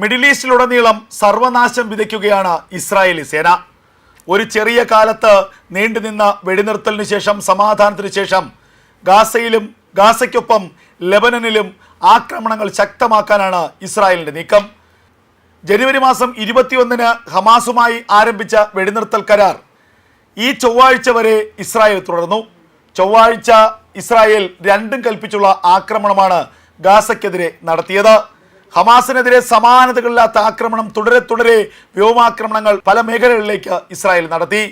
Middle ഈസ്റ്റിലുടനീളം സർവനാശം വിതയ്ക്കുകയാണ് Israeli സേന. ഒരു ചെറിയ കാലത്ത് നീണ്ടുനിന്ന വെടിനിർത്തലിന് ശേഷം സമാധാനത്തിന് ശേഷം ഗാസയിലും ഗാസയ്ക്കൊപ്പം ലെബനനിലും ആക്രമണങ്ങൾ ശക്തമാക്കാനാണ് ഇസ്രായേലിന്റെ നീക്കം. ജനുവരി മാസം ഇരുപത്തിയൊന്നിന് ഹമാസുമായി ആരംഭിച്ച വെടിനിർത്തൽ കരാർ ഈ ചൊവ്വാഴ്ച വരെ ഇസ്രായേൽ തുടർന്നു. ചൊവ്വാഴ്ച ഇസ്രായേൽ രണ്ടും കൽപ്പിച്ചുള്ള ആക്രമണമാണ് ഗാസയ്ക്കെതിരെ നടത്തിയത്. ഹമാസിനെതിരെ സമാനതകളില്ലാത്ത ആക്രമണം തുടരെ തുടരെ വ്യോമാക്രമണങ്ങൾ പല മേഖലകളിലേക്ക് ഇസ്രായേൽ നടത്തി.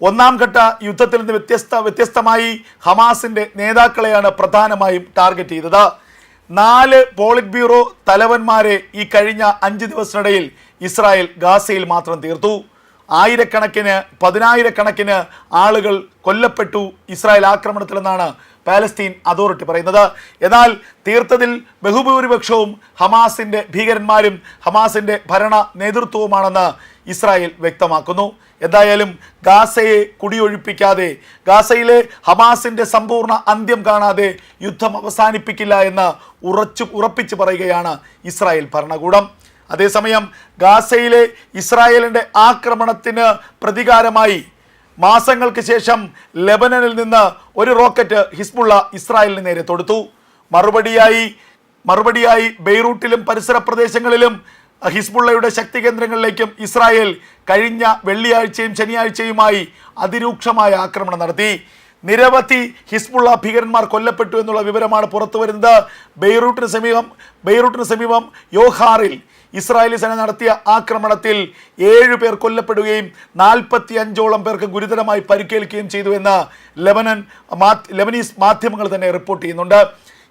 ഒന്നാം ഘട്ട യുദ്ധത്തിൽ നിന്ന് വ്യത്യസ്ത വ്യത്യസ്തമായി ഹമാസിന്റെ നേതാക്കളെയാണ് പ്രധാനമായും ടാർഗറ്റ് ചെയ്തത്. നാല് പോളിറ്റ് ബ്യൂറോ തലവന്മാരെ ഈ കഴിഞ്ഞ അഞ്ച് ദിവസത്തിനിടയിൽ ഇസ്രായേൽ ഗാസയിൽ മാത്രം തീർത്തു. ആയിരക്കണക്കിന് പതിനായിരക്കണക്കിന് ആളുകൾ കൊല്ലപ്പെട്ടു ഇസ്രായേൽ ആക്രമണത്തിലെന്നാണ് പാലസ്തീൻ അതോറിറ്റി പറയുന്നത്. എന്നാൽ തീർത്തതിൽ ബഹുഭൂരിപക്ഷവും ഹമാസിന്റെ ഭീകരന്മാരും ഹമാസിന്റെ ഭരണ നേതൃത്വവുമാണെന്ന് ഇസ്രായേൽ വ്യക്തമാക്കുന്നു. എന്തായാലും ഗാസയെ കുടിയൊഴിപ്പിക്കാതെ ഗാസയിലെ ഹമാസിന്റെ സമ്പൂർണ അന്ത്യം കാണാതെ യുദ്ധം അവസാനിപ്പിക്കില്ല എന്ന് ഉറച്ചു ഉറപ്പിച്ചു പറയുകയാണ് ഇസ്രായേൽ ഭരണകൂടം. അതേസമയം ഗാസയിലെ ഇസ്രായേലിന്റെ ആക്രമണത്തിന് പ്രതികാരമായി മാസങ്ങൾക്ക് ശേഷം ലെബനനിൽ നിന്ന് ഒരു റോക്കറ്റ് ഹിസ്ബുള്ള ഇസ്രായേലിന് നേരെ തൊടുത്തു. മറുപടിയായി മറുപടിയായി ബെയ്റൂട്ടിലും പരിസര പ്രദേശങ്ങളിലും ഹിസ്ബുള്ളയുടെ ശക്തി കേന്ദ്രങ്ങളിലേക്കും ഇസ്രായേൽ കഴിഞ്ഞ വെള്ളിയാഴ്ചയും ശനിയാഴ്ചയുമായി അതിരൂക്ഷമായ ആക്രമണം നടത്തി. നിരവധി ഹിസ്ബുള്ള ഭീകരന്മാർ കൊല്ലപ്പെട്ടു എന്നുള്ള വിവരമാണ് പുറത്തു വരുന്നത് ബെയ്റൂട്ടിന് സമീപം ബെയ്റൂട്ടിന് സമീപം യോഹാറിൽ ഇസ്രായേലി സേന നടത്തിയ ആക്രമണത്തിൽ ഏഴ് പേർ കൊല്ലപ്പെടുകയും നാൽപ്പത്തി അഞ്ചോളം പേർക്ക് ഗുരുതരമായി പരിക്കേൽക്കുകയും ചെയ്തു എന്ന് ലെബനൻ ലെബനീസ് മാധ്യമങ്ങൾ തന്നെ റിപ്പോർട്ട് ചെയ്യുന്നുണ്ട്.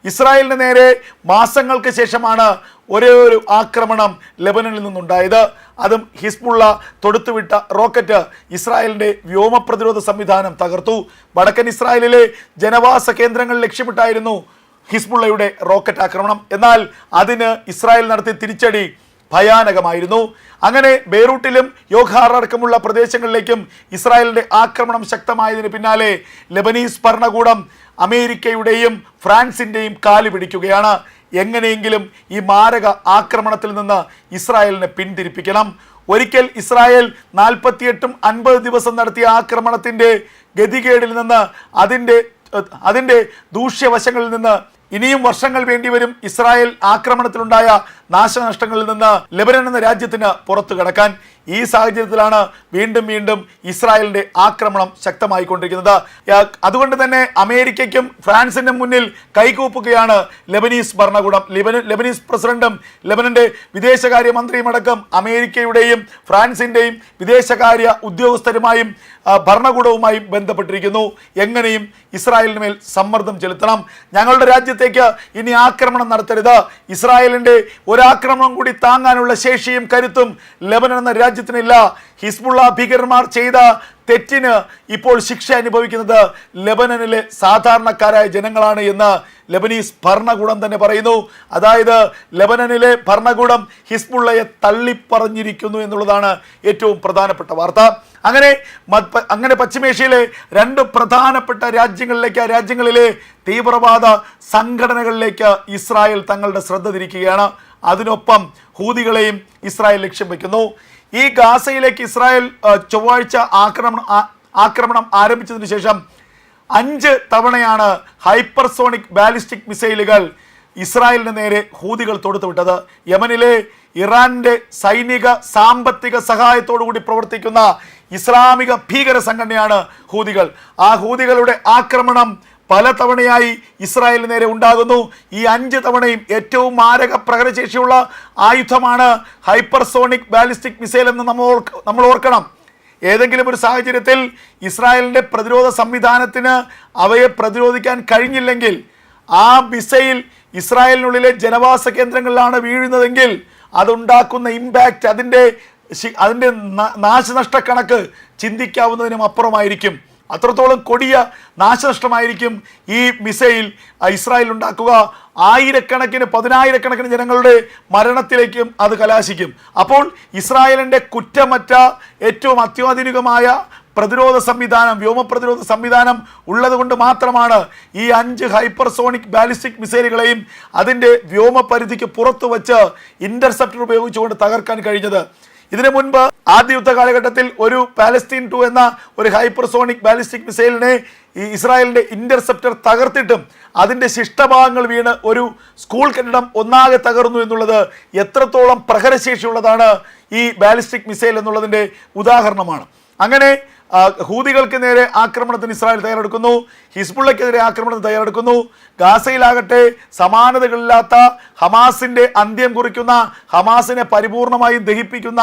ഇസ്രായേലിന് നേരെ മാസങ്ങൾക്ക് ശേഷമാണ് ഒരേ ഒരു ആക്രമണം ലെബനനിൽ നിന്നുണ്ടായത്. അതും ഹിസ്ബുള്ള തൊടുത്തുവിട്ട റോക്കറ്റ് ഇസ്രായേലിന്റെ വ്യോമ പ്രതിരോധ സംവിധാനം തകർത്തു. വടക്കൻ ഇസ്രായേലിലെ ജനവാസ കേന്ദ്രങ്ങൾ ലക്ഷ്യമിട്ടായിരുന്നു ഹിസ്ബുള്ളയുടെ റോക്കറ്റ് ആക്രമണം. എന്നാൽ അതിന് ഇസ്രായേൽ നടത്തിയ തിരിച്ചടി ഭയാനകമായിരുന്നു. അങ്ങനെ ബെയ്റൂട്ടിലും യോഖാർ അടക്കമുള്ള പ്രദേശങ്ങളിലേക്കും ഇസ്രായേലിന്റെ ആക്രമണം ശക്തമായതിന് പിന്നാലെ ലെബനീസ് ഭരണകൂടം അമേരിക്കയുടെയും ഫ്രാൻസിന്റെയും കാൽ പിടിക്കുകയാണ്. എങ്ങനെയെങ്കിലും ഈ മാരക ആക്രമണത്തിൽ നിന്ന് ഇസ്രായേലിനെ പിന്തിരിപ്പിക്കണം. ഒരിക്കൽ ഇസ്രായേൽ നാൽപ്പത്തിയെട്ടും അൻപത് ദിവസം നടത്തിയ ആക്രമണത്തിന്റെ ഗതികേടിൽ നിന്ന് അതിന്റെ അതിന്റെ ദൂഷ്യവശങ്ങളിൽ നിന്ന് ഇനിയും വർഷങ്ങൾ വേണ്ടിവരും ഇസ്രായേൽ ആക്രമണത്തിലുണ്ടായ നാശനഷ്ടങ്ങളിൽ നിന്ന് ലെബനൻ എന്ന രാജ്യത്തിന് പുറത്തു കടക്കാൻ ഈ സാഹചര്യത്തിലാണ് വീണ്ടും വീണ്ടും ഇസ്രായേലിന്റെ ആക്രമണം ശക്തമായിക്കൊണ്ടിരിക്കുന്നത്. അതുകൊണ്ട് തന്നെ അമേരിക്കയ്ക്കും ഫ്രാൻസിന്റെ മുന്നിൽ കൈകൂപ്പുകയാണ് ലെബനീസ് ഭരണകൂടം. ലിബന ലെബനീസ് പ്രസിഡന്റും ലെബനന്റെ വിദേശകാര്യ മന്ത്രിയും അടക്കം അമേരിക്കയുടെയും ഫ്രാൻസിന്റെയും വിദേശകാര്യ ഉദ്യോഗസ്ഥരുമായും ഭരണകൂടവുമായും ബന്ധപ്പെട്ടിരിക്കുന്നു. എങ്ങനെയും ഇസ്രായേലിന് മേൽ സമ്മർദ്ദം ചെലുത്തണം. ഞങ്ങളുടെ രാജ്യത്തേക്ക് ഇനി ആക്രമണം നടത്തരുത്. ഇസ്രായേലിന്റെ ഒരാക്രമണം കൂടി താങ്ങാനുള്ള ശേഷിയും കരുത്തും ലെബനൻ എന്ന രാജ്യത്തിനില്ല. ഹിസ്ബുള്ള ഭീകരന്മാർ ചെയ്ത തെറ്റിന് ഇപ്പോൾ ശിക്ഷ അനുഭവിക്കുന്നത് ലെബനനിലെ സാധാരണക്കാരായ ജനങ്ങളാണ് എന്ന് ലെബനീസ് ഭരണകൂടം തന്നെ പറയുന്നു. അതായത് ലെബനനിലെ ഭരണകൂടം ഹിസ്ബുള്ളയെ തള്ളിപ്പറഞ്ഞിരിക്കുന്നു എന്നുള്ളതാണ് ഏറ്റവും പ്രധാനപ്പെട്ട വാർത്ത. അങ്ങനെ അങ്ങനെ പശ്ചിമേഷ്യയിലെ രണ്ട് പ്രധാനപ്പെട്ട രാജ്യങ്ങളിലേക്ക് രാജ്യങ്ങളിലെ തീവ്രവാദ സംഘടനകളിലേക്ക് ഇസ്രായേൽ തങ്ങളുടെ ശ്രദ്ധ തിരിക്കുകയാണ്. അതിനൊപ്പം ഹൂതികളെയും ഇസ്രായേൽ ലക്ഷ്യം വയ്ക്കുന്നു ഈ ഗാസയിലേക്ക് ഇസ്രായേൽ ചൊവ്വാഴ്ച ആക്രമണം ആക്രമണം ആരംഭിച്ചതിന് ശേഷം അഞ്ച് തവണയാണ് ഹൈപ്പർസോണിക് ബാലിസ്റ്റിക് മിസൈലുകൾ ഇസ്രായേലിന് നേരെ ഹൂതികൾ തൊടുത്തുവിട്ടത്. യമനിലെ ഇറാന്റെ സൈനിക സാമ്പത്തിക സഹായത്തോടു കൂടി പ്രവർത്തിക്കുന്ന ഇസ്ലാമിക ഭീകര സംഘടനയാണ് ഹൂതികൾ. ആ ഹൂതികളുടെ ആക്രമണം പല തവണയായി ഇസ്രായേലിന് നേരെ ഉണ്ടാകുന്നു. ഈ അഞ്ച് തവണയും ഏറ്റവും മാരക പ്രഹരശേഷിയുള്ള ആയുധമാണ് ഹൈപ്പർസോണിക് ബാലിസ്റ്റിക് മിസൈൽ എന്ന് നമ്മൾ നമ്മൾ ഓർക്കണം. ഏതെങ്കിലും ഒരു സാഹചര്യത്തിൽ ഇസ്രായേലിന്റെ പ്രതിരോധ സംവിധാനത്തിന് അവയെ പ്രതിരോധിക്കാൻ കഴിഞ്ഞില്ലെങ്കിൽ ആ മിസൈൽ ഇസ്രായേലിനുള്ളിലെ ജനവാസ കേന്ദ്രങ്ങളിലാണ് വീഴുന്നതെങ്കിൽ അതുണ്ടാക്കുന്ന ഇമ്പാക്റ്റ് അതിന്റെ അതിന്റെ നാശനഷ്ട കണക്ക് ചിന്തിക്കാവുന്നതിനും അപ്പുറമായിരിക്കും. അത്രത്തോളം കൊടിയ നാശനഷ്ടമായിരിക്കും ഈ മിസൈൽ ഇസ്രായേൽ ഉണ്ടാക്കുക. ആയിരക്കണക്കിന് പതിനായിരക്കണക്കിന് ജനങ്ങളുടെ മരണത്തിലേക്കും അത് കലാശിക്കും. അപ്പോൾ ഇസ്രായേലിന്റെ കുറ്റമറ്റ ഏറ്റവും അത്യാധുനികമായ പ്രതിരോധ സംവിധാനം വ്യോമ പ്രതിരോധ സംവിധാനം ഉള്ളതുകൊണ്ട് മാത്രമാണ് ഈ അഞ്ച് ഹൈപ്പർസോണിക് ബാലിസ്റ്റിക് മിസൈലുകളെയും അതിന്റെ വ്യോമ പരിധിക്ക് പുറത്തു വച്ച് ഇന്റർസെപ്റ്റർ ഉപയോഗിച്ചുകൊണ്ട് തകർക്കാൻ കഴിഞ്ഞത്. ഇതിനു മുൻപ് ആദ്യ യുദ്ധ കാലഘട്ടത്തിൽ ഒരു പാലസ്തീൻ ടു എന്ന ഒരു ഹൈപ്പർസോണിക് ബാലിസ്റ്റിക് മിസൈലിനെ ഈ ഇസ്രായേലിന്റെ ഇന്റർസെപ്റ്റർ തകർത്തിട്ടും അതിന്റെ ശിഷ്ടഭാഗങ്ങൾ വീണ് ഒരു സ്കൂൾ കെട്ടിടം ഒന്നാകെ തകർന്നു എന്നുള്ളത് എത്രത്തോളം പ്രഹരശേഷിയുള്ളതാണ് ഈ ബാലിസ്റ്റിക് മിസൈൽ എന്നുള്ളതിന്റെ ഉദാഹരണമാണ്. അങ്ങനെ ഹൂതികൾക്ക് നേരെ ആക്രമണത്തിന് ഇസ്രായേൽ തയ്യാറെടുക്കുന്നു. ഹിസ്ബുള്ളയ്ക്കെതിരെ ആക്രമണത്തിന് തയ്യാറെടുക്കുന്നു. ഗാസയിലാകട്ടെ സമാനതകളില്ലാത്ത ഹമാസിന്റെ അന്ത്യം കുറിക്കുന്ന ഹമാസിനെ പരിപൂർണമായും ദഹിപ്പിക്കുന്ന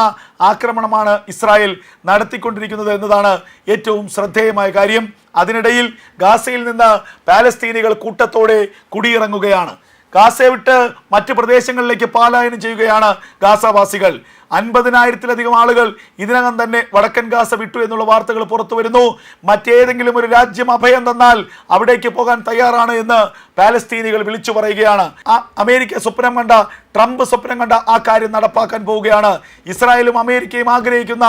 ആക്രമണമാണ് ഇസ്രായേൽ നടത്തിക്കൊണ്ടിരിക്കുന്നത് എന്നതാണ് ഏറ്റവും ശ്രദ്ധേയമായ കാര്യം. അതിനിടയിൽ ഗാസയിൽ നിന്ന് പാലസ്തീനികൾ കൂട്ടത്തോടെ കുടിയിറങ്ങുകയാണ്. ഗാസയെ വിട്ട് മറ്റ് പ്രദേശങ്ങളിലേക്ക് പാലായനം ചെയ്യുകയാണ് ഗാസവാസികൾ. അൻപതിനായിരത്തിലധികം ആളുകൾ ഇതിനകം തന്നെ വടക്കൻ ഗാസ വിട്ടു എന്നുള്ള വാർത്തകൾ പുറത്തു വരുന്നു. മറ്റേതെങ്കിലും ഒരു രാജ്യം അഭയം തന്നാൽ അവിടേക്ക് പോകാൻ തയ്യാറാണ് എന്ന് പാലസ്തീനികൾ വിളിച്ചു പറയുകയാണ്. ആ അമേരിക്ക സ്വപ്നം കണ്ട ട്രംപ് സ്വപ്നം കണ്ട ആ കാര്യം നടപ്പാക്കാൻ പോവുകയാണ്. ഇസ്രായേലും അമേരിക്കയും ആഗ്രഹിക്കുന്ന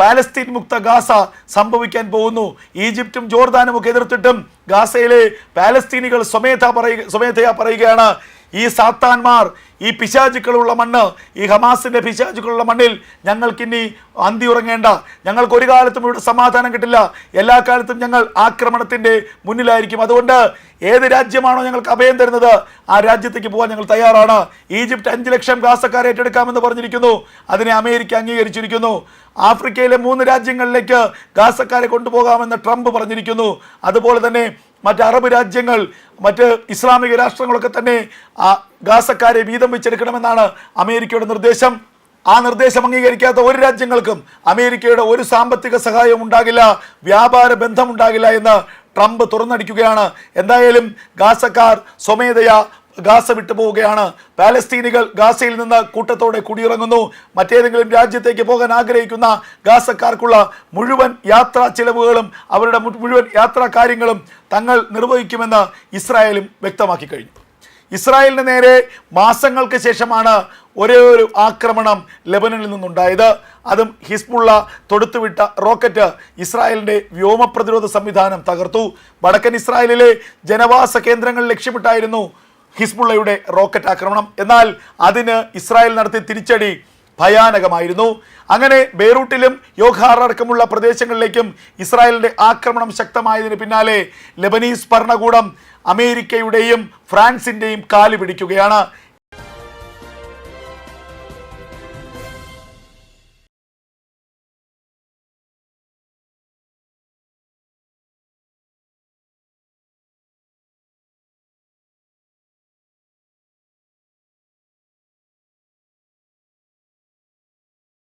പാലസ്തീൻ മുക്ത ഗാസ സംഭവിക്കാൻ പോകുന്നു. ഈജിപ്തും ജോർദാനും ഒക്കെ എതിർത്തിട്ടും ഗാസയിലെ പാലസ്തീനികൾ സ്വമേധ പറയുക സ്വമേധയാ പറയുകയാണ്. ഈ സാത്താന്മാർ ഈ പിശാചുക്കളുള്ള മണ്ണ് ഈ ഹമാസിന്റെ പിശാചുക്കളുള്ള മണ്ണിൽ ഞങ്ങൾക്കിനി അന്തി ഉറങ്ങേണ്ട. ഞങ്ങൾക്ക് ഒരു കാലത്തും ഇവിടെ സമാധാനം കിട്ടില്ല. എല്ലാ കാലത്തും ഞങ്ങൾ ആക്രമണത്തിന്റെ മുന്നിലായിരിക്കും. അതുകൊണ്ട് ഏത് രാജ്യമാണോ ഞങ്ങൾക്ക് അഭയം തരുന്നത് ആ രാജ്യത്തേക്ക് പോകാൻ ഞങ്ങൾ തയ്യാറാണ്. ഈജിപ്റ്റ് അഞ്ച് ലക്ഷം ഗാസക്കാരെ ഏറ്റെടുക്കാമെന്ന് പറഞ്ഞിരിക്കുന്നു. അതിനെ അമേരിക്ക അംഗീകരിച്ചിരിക്കുന്നു. ആഫ്രിക്കയിലെ മൂന്ന് രാജ്യങ്ങളിലേക്ക് ഗാസക്കാരെ കൊണ്ടുപോകാമെന്ന് ട്രംപ് പറഞ്ഞിരിക്കുന്നു. അതുപോലെ തന്നെ മറ്റ് അറബ് രാജ്യങ്ങൾ മറ്റ് ഇസ്ലാമിക രാഷ്ട്രങ്ങളൊക്കെ തന്നെ ആ ഗാസക്കാരെ വീതം വെച്ചെടുക്കണമെന്നാണ് അമേരിക്കയുടെ നിർദ്ദേശം. ആ നിർദ്ദേശം അംഗീകരിക്കാത്ത ഒരു രാജ്യങ്ങൾക്കും അമേരിക്കയുടെ ഒരു സാമ്പത്തിക സഹായം ഉണ്ടാകില്ല വ്യാപാര ബന്ധം ഉണ്ടാകില്ല എന്ന് ട്രംപ് തുറന്നടിക്കുകയാണ്. എന്തായാലും ഗാസക്കാർ സ്വമേധയാ ഗാസ വിട്ടു പോവുകയാണ് പാലസ്തീനികൾ ഗാസയിൽ നിന്ന് കൂട്ടത്തോടെ കുടിയിറങ്ങുന്നു. മറ്റേതെങ്കിലും രാജ്യത്തേക്ക് പോകാൻ ആഗ്രഹിക്കുന്ന ഗാസക്കാർക്കുള്ള മുഴുവൻ യാത്രാ ചിലവുകളും അവരുടെ മുഴുവൻ യാത്രാ കാര്യങ്ങളും തങ്ങൾ നിർവഹിക്കുമെന്ന് ഇസ്രായേലും വ്യക്തമാക്കി കഴിഞ്ഞു. ഇസ്രായേലിന് നേരെ മാസങ്ങൾക്ക് ശേഷമാണ് ഒരേ ഒരു ആക്രമണം ലെബനനിൽ നിന്നുണ്ടായത്. അതും ഹിസ്ബുള്ള തൊടുത്തുവിട്ട റോക്കറ്റ് ഇസ്രായേലിന്റെ വ്യോമ പ്രതിരോധ സംവിധാനം തകർത്തു. വടക്കൻ ഇസ്രായേലിലെ ജനവാസ കേന്ദ്രങ്ങൾ ലക്ഷ്യമിട്ടായിരുന്നു ഹിസ്ബുള്ളയുടെ റോക്കറ്റ് ആക്രമണം. എന്നാൽ അതിന് ഇസ്രായേൽ നടത്തിയ തിരിച്ചടി ഭയാനകമായിരുന്നു. അങ്ങനെ ബെയ്റൂട്ടിലും യോഹാർ അടക്കമുള്ള പ്രദേശങ്ങളിലേക്കും ഇസ്രായേലിന്റെ ആക്രമണം ശക്തമായതിന് പിന്നാലെ ലെബനീസ് ഭരണകൂടം അമേരിക്കയുടെയും ഫ്രാൻസിന്റെയും കാൽ പിടിക്കുകയാണ്.